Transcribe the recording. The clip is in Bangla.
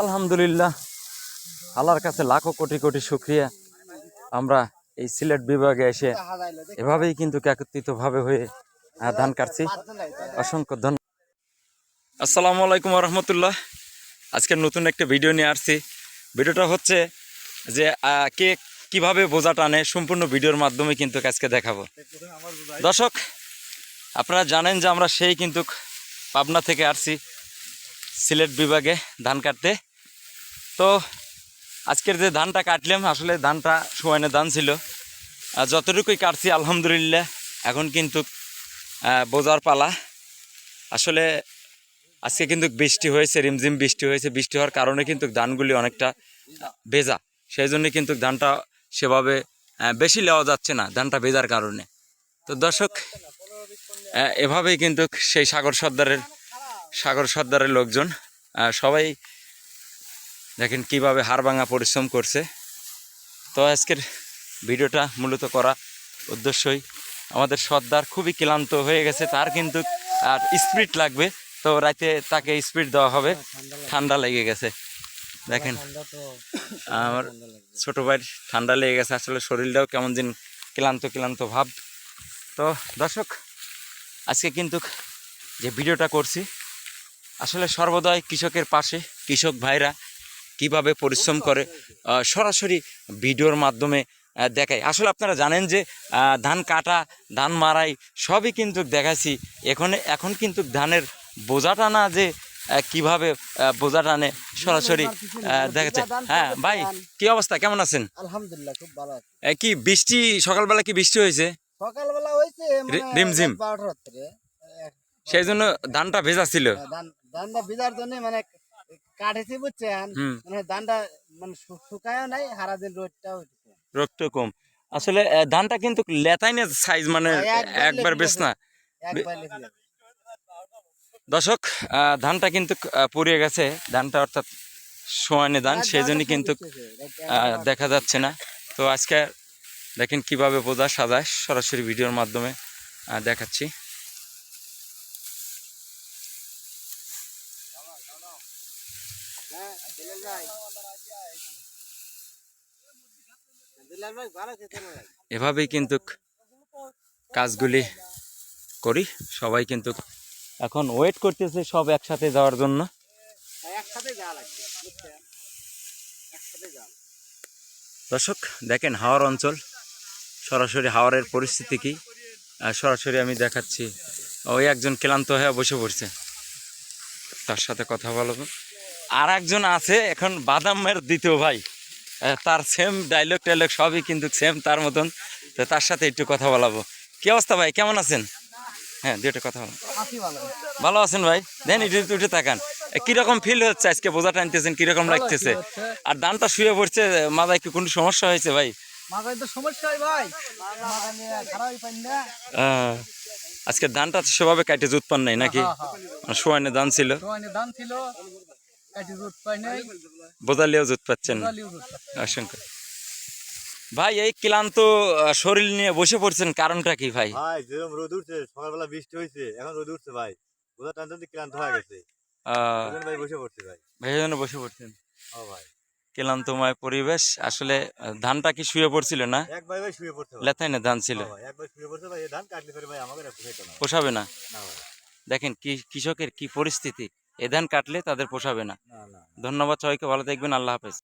আলহামদুলিল্লাহ। আল্লাহর কাছে লাখো কোটি কোটি শুক্রিয়া। আমরা এই সিলেট বিভাগে এসে এভাবেই কিন্তু একত্রিতভাবে হয়ে ধান কাটছি। অসংখ্য ধন্যবাদ আসসালামু আলাইকুম রহমতুল্লাহ। আজকে নতুন একটা ভিডিও নিয়ে আসছি। ভিডিওটা হচ্ছে যে কে কীভাবে বোঝা টানে সম্পূর্ণ ভিডিওর মাধ্যমে কিন্তু আজকে দেখাবো। দর্শক, আপনারা জানেন যে আমরা সেই কিন্তু পাবনা থেকে আসছি। সিলেট বিভাগে ধান কাটতে। তো আজকের যে ধানটা কাটলাম, আসলে ধানটা সোয়ানে ধান ছিল। যতটুকুই কাটছি, আলহামদুলিল্লাহ, এখন কিন্তু বোঝার পালা। আসলে আজকে কিন্তু বৃষ্টি হয়েছে, রিমঝিম বৃষ্টি হয়েছে। বৃষ্টি হওয়ার কারণে কিন্তু ধানগুলি অনেকটা ভেজা। সেই জন্য কিন্তু ধানটা সেভাবে বেশি লেওয়া যাচ্ছে না, ধানটা ভেজার কারণে। তো দর্শক এভাবেই কিন্তু সেই সাগর সর্দারের সাগর সর্দারের লোকজন। সবাই দেখেন কীভাবে হাড়ভাঙা পরিশ্রম করছে। তো আজকের ভিডিওটা মূলত করা উদ্দেশ্যই আমাদের সর্দার খুবই ক্লান্ত হয়ে গেছে, তার কিন্তু আর স্পিড লাগবে। তো রাতে তাকে স্পিড দেওয়া হবে, ঠান্ডা লেগে গেছে। দেখেন, আমার ছোটো ভাই ঠান্ডা লেগে গেছে, আসলে শরীরটাও কেমন দিন ক্লান্ত ক্লান্ত ভাব। তো দর্শক, আজকে কিন্তু যে ভিডিওটা করছি আসলে সর্বদাই কৃষকের পাশে কৃষক ভাইরা কীভাবে পরিশ্রম করে সরাসরি ভিডিওর মাধ্যমে দেখায়। আসলে আপনারা জানেন যে ধান কাটা ধান মারাই সবই কিন্তু দেখাইছি। এখন এখন কিন্তু ধানের বোঝা টানা যে কীভাবে বোঝা টানে সরাসরি দেখাচ্ছে। হ্যাঁ ভাই কি অবস্থা? কেমন আছেন? আলহামদুলিল্লাহ খুব ভালো কি বৃষ্টি সকালবেলা কি বৃষ্টি হয়েছে? সকালবেলা হয়েছে রিমঝিম। সেই জন্য ধানটা ভেজা ছিল। ধানটা ভিজার জন্য মানে কাটেছি বুঝছেন মানে ধানটা মানে শু- শুকায়ও নাই সারা দিন রোদটাও রক্ত কম। আসলে ধানটা কিন্তু লেতাই না সাইজ মানে হ্যাঁ, একবার বেশ না। দর্শক ধানটা কিন্তু পুড়িয়ে গেছে। ধানটা অর্থাৎ সোয়ানে ধান সেই জন্য কিন্তু দেখা যাচ্ছে না। তো আজকে দেখেন কীভাবে বোঝা সাজায়। সরাসরি ভিডিওর মাধ্যমে দেখাচ্ছি হ্যাঁ, দুলাল ভাই। দুলাল ভাই ভালো খেতে না ভাই। এভাবেই কিন্তু কাজগুলি করি, সবাই কিন্তু এখন ওয়েট করতেছে সব একসাথে যাওয়ার জন্য। দর্শক, দেখেন হাওয়ার অঞ্চল, সরাসরি হাওয়ারের পরিস্থিতি কি? সরাসরি আমি দেখাচ্ছি। ওই একজন ক্লান্ত হয়ে বসে পড়ছে। তার সাথে কথা বলব। আর একজন আছে এখন বাদামের দ্বিতীয় ভাই। তার সেম ডাইলগ টাইলগ সবই কিন্তু সেম তার মতন। তো তার সাথে একটু কথা বলাবো। কি অবস্থা ভাই? কেমন আছেন? হ্যাঁ দুটো কথা বলো। ভালো আছেন ভাই? দেন একটু উঠে তাকান। এ, কীরকম ফিল হচ্ছে আজকে? বোঝা টানতেছেন কীরকম লাগতেছে? আর ধানটা শুয়ে পড়ছে মাথায় কি কোনো সমস্যা হয়েছে ভাই? হয় আজকে ধানটা সেভাবে কাটে পান নাই নাকি? সোয়ানে ধান ছিল দান ছিল। কাটি রোদ পাই নাই বোঝালিও জুত পাচ্ছেন। অসংখ্য ভাই এই ক্লান্ত শরীর নিয়ে বসে পড়ছেন কারণটা কি ভাই? ভাই যেরকম রোদ উঠছে সকালবেলা বৃষ্টি হয়েছে এখন রোদ উঠছে ভাই। বোঝা ক্লান্ত হয়ে গেছে। আহ, ওই জন্য ভাই বসে পড়ছে ভাই। ভাই জন্য বসে পড়ছেন? ও ভাই। ক্লান্তময় পরিবেশ। আসলে ধানটা কি শুয়ে পড়ছিল না? একবার ভাই শুয়ে পড়ছে লেথাই না ধান ছিল? ভাই একবার শুয়ে পড়ছে ভাই ধান কাটলে পরে ভাই পোষাবে না? দেখেন কি কৃষকের কি পরিস্থিতি। এ ধান কাটলে তাদের পোষাবে না। ধন্যবাদ সবাইকে ভালো থাকবেন আল্লাহ হাফেজ।